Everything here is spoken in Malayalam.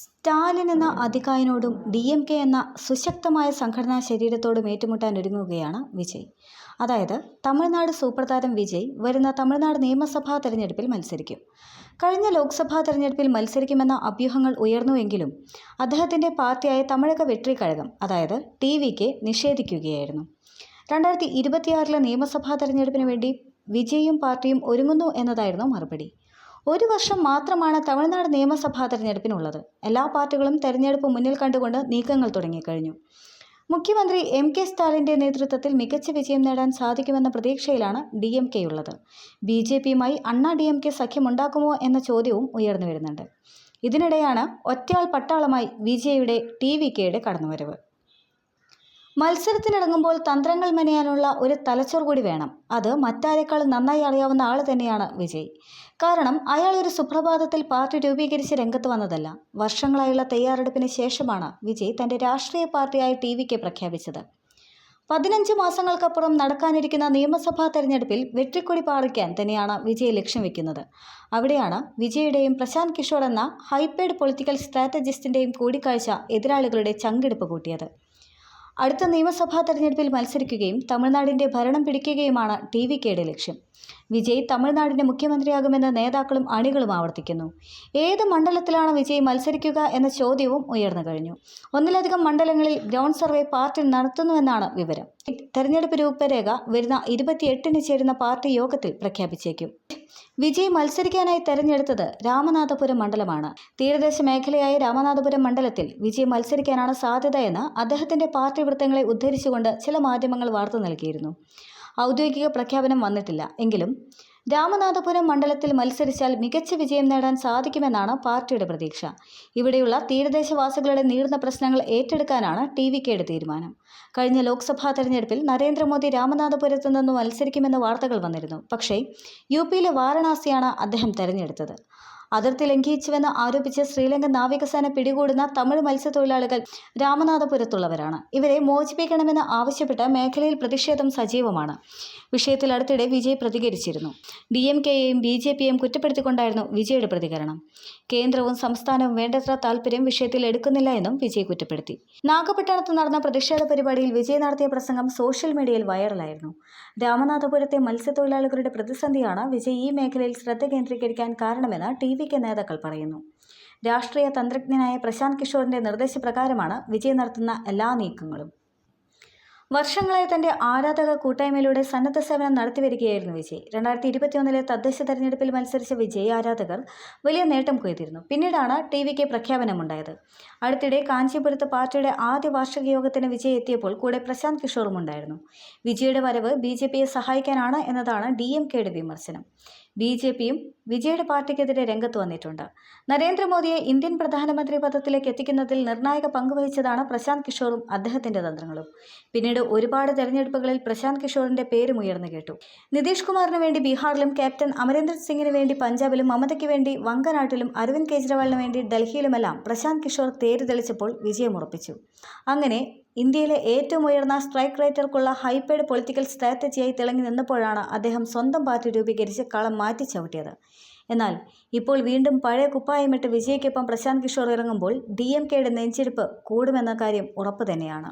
സ്റ്റാലിൻ എന്ന അധികായനോടും ഡി എം കെ എന്ന സുശക്തമായ സംഘടനാ ശരീരത്തോടും ഏറ്റുമുട്ടാൻ ഒരുങ്ങുകയാണ് വിജയ്. അതായത് തമിഴ്നാട് സൂപ്പർതാരം വിജയ് വരുന്ന തമിഴ്നാട് നിയമസഭാ തെരഞ്ഞെടുപ്പിൽ മത്സരിക്കും. കഴിഞ്ഞ ലോക്സഭാ തെരഞ്ഞെടുപ്പിൽ മത്സരിക്കുമെന്ന അഭ്യൂഹങ്ങൾ ഉയർന്നുവെങ്കിലും അദ്ദേഹത്തിന്റെ പാർട്ടിയായ തമിഴക വെട്രി കഴകം അതായത് ടി വി കെ നിഷേധിക്കുകയായിരുന്നു. രണ്ടായിരത്തി ഇരുപത്തിയാറിലെ നിയമസഭാ തെരഞ്ഞെടുപ്പിന് വേണ്ടി വിജയും പാർട്ടിയും ഒരുങ്ങുന്നു എന്നതായിരുന്നു മറുപടി. ഒരു വർഷം മാത്രമാണ് തമിഴ്നാട് നിയമസഭാ തെരഞ്ഞെടുപ്പിനുള്ളത്. എല്ലാ പാർട്ടികളും തെരഞ്ഞെടുപ്പ് മുന്നിൽ കണ്ടുകൊണ്ട് നീക്കങ്ങൾ തുടങ്ങിക്കഴിഞ്ഞു. മുഖ്യമന്ത്രി എം കെ സ്റ്റാലിന്റെ നേതൃത്വത്തിൽ മികച്ച വിജയം നേടാൻ സാധിക്കുമെന്ന പ്രതീക്ഷയിലാണ് ഡി എം കെയുള്ളത് ബി ജെ പിയുമായി അണ്ണാ ഡി എം കെ സഖ്യമുണ്ടാക്കുമോ എന്ന ചോദ്യവും ഉയർന്നു വരുന്നുണ്ട്. ഇതിനിടെയാണ് ഒറ്റയാൾ പട്ടാളമായി വിജയയുടെ ടി വി കെയുടെ കടന്നുവരവ്. മത്സരത്തിനിറങ്ങുമ്പോൾ തന്ത്രങ്ങൾ മെനയാനുള്ള ഒരു തലച്ചോർ കൂടി വേണം. അത് മറ്റാരെക്കാൾ നന്നായി അറിയാവുന്ന ആൾ തന്നെയാണ് വിജയ്. കാരണം അയാൾ ഒരു സുപ്രഭാതത്തിൽ പാർട്ടി രൂപീകരിച്ച് രംഗത്ത് വന്നതല്ല. വർഷങ്ങളായുള്ള തയ്യാറെടുപ്പിന് ശേഷമാണ് വിജയ് തന്റെ രാഷ്ട്രീയ പാർട്ടിയായി ടി വിക്ക് പ്രഖ്യാപിച്ചത്. പതിനഞ്ച് മാസങ്ങൾക്കപ്പുറം നടക്കാനിരിക്കുന്ന നിയമസഭാ തെരഞ്ഞെടുപ്പിൽ വെട്ടിക്കൊടി പാറിക്കാൻ തന്നെയാണ് വിജയ് ലക്ഷ്യം വെക്കുന്നത്. അവിടെയാണ് വിജയുടെയും പ്രശാന്ത് കിഷോർ എന്ന ഹൈപ്പേഡ് പൊളിറ്റിക്കൽ സ്ട്രാറ്റജിസ്റ്റിന്റെയും കൂടിക്കാഴ്ച എതിരാളികളുടെ ചങ്കെടുപ്പ് കൂട്ടിയത്. അടുത്ത നിയമസഭാ തെരഞ്ഞെടുപ്പിൽ മത്സരിക്കുകയും തമിഴ്നാടിന്റെ ഭരണം പിടിക്കുകയുമാണ് ടി വി കെയുടെ ലക്ഷ്യം. വിജയ് തമിഴ്നാടിന്റെ മുഖ്യമന്ത്രിയാകുമെന്ന് നേതാക്കളും അണികളും ആവർത്തിക്കുന്നു. ഏത് മണ്ഡലത്തിലാണ് വിജയ് മത്സരിക്കുക എന്ന ചോദ്യവും ഉയർന്നു കഴിഞ്ഞു. ഒന്നിലധികം മണ്ഡലങ്ങളിൽ ഗ്രൗണ്ട് സർവേ പാർട്ടി നടത്തുന്നുവെന്നാണ് വിവരം. തെരഞ്ഞെടുപ്പ് രൂപരേഖ വരുന്ന ഇരുപത്തിയെട്ടിന് ചേരുന്ന പാർട്ടി യോഗത്തിൽ പ്രഖ്യാപിച്ചേക്കും. വിജയ് മത്സരിക്കാനായി തെരഞ്ഞെടുത്തത് രാമനാഥപുരം മണ്ഡലമാണ്. തീരദേശ മേഖലയായ രാമനാഥപുരം മണ്ഡലത്തിൽ വിജയ് മത്സരിക്കാനാണ് സാധ്യതയെന്ന് അദ്ദേഹത്തിന്റെ പാർട്ടി വൃത്തങ്ങളെ ഉദ്ധരിച്ചുകൊണ്ട് ചില മാധ്യമങ്ങൾ വാർത്ത നൽകിയിരുന്നു. ഔദ്യോഗിക പ്രഖ്യാപനം വന്നിട്ടില്ല. എങ്കിലും രാമനാഥപുരം മണ്ഡലത്തിൽ മത്സരിച്ചാൽ മികച്ച വിജയം നേടാൻ സാധിക്കുമെന്നാണ് പാർട്ടിയുടെ പ്രതീക്ഷ. ഇവിടെയുള്ള തീരദേശവാസികളുടെ നീർന്ന പ്രശ്നങ്ങൾ ഏറ്റെടുക്കാനാണ് ടി വി കെയുടെ തീരുമാനം. കഴിഞ്ഞ ലോക്സഭാ തെരഞ്ഞെടുപ്പിൽ നരേന്ദ്രമോദി രാമനാഥപുരത്ത് നിന്ന് മത്സരിക്കുമെന്ന വാർത്തകൾ വന്നിരുന്നു. പക്ഷേ യു പിയിലെ വാരണാസിയാണ് അദ്ദേഹം തെരഞ്ഞെടുത്തത്. അതിർത്തി ലംഘിച്ചുവെന്ന് ആരോപിച്ച് ശ്രീലങ്കൻ നാവികസേന പിടികൂടുന്ന തമിഴ് മത്സ്യത്തൊഴിലാളികൾ രാമനാഥപുരത്തുള്ളവരാണ്. ഇവരെ മോചിപ്പിക്കണമെന്ന് ആവശ്യപ്പെട്ട് മേഖലയിൽ പ്രതിഷേധം സജീവമാണ്. വിഷയത്തിൽ അടുത്തിടെ വിജയ് പ്രതികരിച്ചിരുന്നു. ഡി എം കെയെയും ബി ജെ പിയെയും കുറ്റപ്പെടുത്തിക്കൊണ്ടായിരുന്നു വിജയുടെ പ്രതികരണം. കേന്ദ്രവും സംസ്ഥാനവും വേണ്ടത്ര താല്പര്യം വിഷയത്തിൽ എടുക്കുന്നില്ല എന്നും വിജയ് കുറ്റപ്പെടുത്തി. നാഗപട്ടണത്ത് നടന്ന പ്രതിഷേധ പരിപാടിയിൽ വിജയ് നടത്തിയ പ്രസംഗം സോഷ്യൽ മീഡിയയിൽ വൈറലായിരുന്നു. രാമനാഥപുരത്തെ മത്സ്യത്തൊഴിലാളികളുടെ പ്രതിസന്ധിയാണ് വിജയ് ഈ മേഖലയിൽ ശ്രദ്ധ കേന്ദ്രീകരിക്കാൻ കാരണമെന്ന് ടി വി കെ നേതാക്കൾ പറയുന്നു. രാഷ്ട്രീയ തന്ത്രജ്ഞനായ പ്രശാന്ത് കിഷോറിന്റെ നിർദ്ദേശപ്രകാരമാണ് വിജയ് നടത്തുന്ന എല്ലാ നീക്കങ്ങളും. വർഷങ്ങളായി തന്റെ ആരാധക കൂട്ടായ്മയിലൂടെ സന്നദ്ധ സേവനം നടത്തിവരികയായിരുന്നു വിജയ്. രണ്ടായിരത്തി ഇരുപത്തിയൊന്നിലെ തദ്ദേശ തെരഞ്ഞെടുപ്പിൽ മത്സരിച്ച വിജയ് ആരാധകർ വലിയ നേട്ടം കൊയ്തിരുന്നു. പിന്നീടാണ് ടി വിക്ക് പ്രഖ്യാപനമുണ്ടായത്. അടുത്തിടെ കാഞ്ചീപുരത്ത് പാർട്ടിയുടെ ആദ്യ വാർഷിക യോഗത്തിന് വിജയ് എത്തിയപ്പോൾ കൂടെ പ്രശാന്ത് കിഷോറും ഉണ്ടായിരുന്നു. വിജയുടെ വരവ് ബി ജെ പിയെ സഹായിക്കാനാണ് എന്നതാണ് ഡി എം കെയുടെ വിമർശനം. ബി ജെ പിയും വിജയുടെ പാർട്ടിക്കെതിരെ രംഗത്ത് വന്നിട്ടുണ്ട്. നരേന്ദ്രമോദിയെ ഇന്ത്യൻ പ്രധാനമന്ത്രി പദത്തിലേക്ക് എത്തിക്കുന്നതിൽ നിർണായക പങ്കുവഹിച്ചതാണ് പ്രശാന്ത് കിഷോറും അദ്ദേഹത്തിന്റെ തന്ത്രങ്ങളും. പിന്നീട് ഒരുപാട് തെരഞ്ഞെടുപ്പുകളിൽ പ്രശാന്ത് കിഷോറിന്റെ പേരും ഉയർന്നു കേട്ടു. നിതീഷ് കുമാറിന് വേണ്ടി ബീഹാറിലും ക്യാപ്റ്റൻ അമരേന്ദ്ര സിംഗിന് വേണ്ടി പഞ്ചാബിലും മമതയ്ക്ക് വേണ്ടി വങ്കനാട്ടിലും അരവിന്ദ് കെജ്രിവാളിന് വേണ്ടി ഡൽഹിയിലുമെല്ലാം പ്രശാന്ത് കിഷോർ തേര് തെളിച്ചപ്പോൾ വിജയമുറപ്പിച്ചു. അങ്ങനെ ഇന്ത്യയിലെ ഏറ്റവും ഉയർന്ന സ്ട്രൈക്ക് റേറ്റർക്കുള്ള ഹൈപ്പേഡ് പൊളിറ്റിക്കൽ സ്ട്രാറ്റജിയായി തിളങ്ങി നിന്നപ്പോഴാണ് അദ്ദേഹം സ്വന്തം പാർട്ടി രൂപീകരിച്ച് കളം മാറ്റി ചവിട്ടിയത്. എന്നാൽ ഇപ്പോൾ വീണ്ടും പഴയ കുപ്പായമിട്ട് വിജയ്ക്കൊപ്പം പ്രശാന്ത് കിഷോർ ഇറങ്ങുമ്പോൾ ഡി എം കെയുടെ നെഞ്ചിരിപ്പ് കൂടുമെന്ന കാര്യം ഉറപ്പ് തന്നെയാണ്.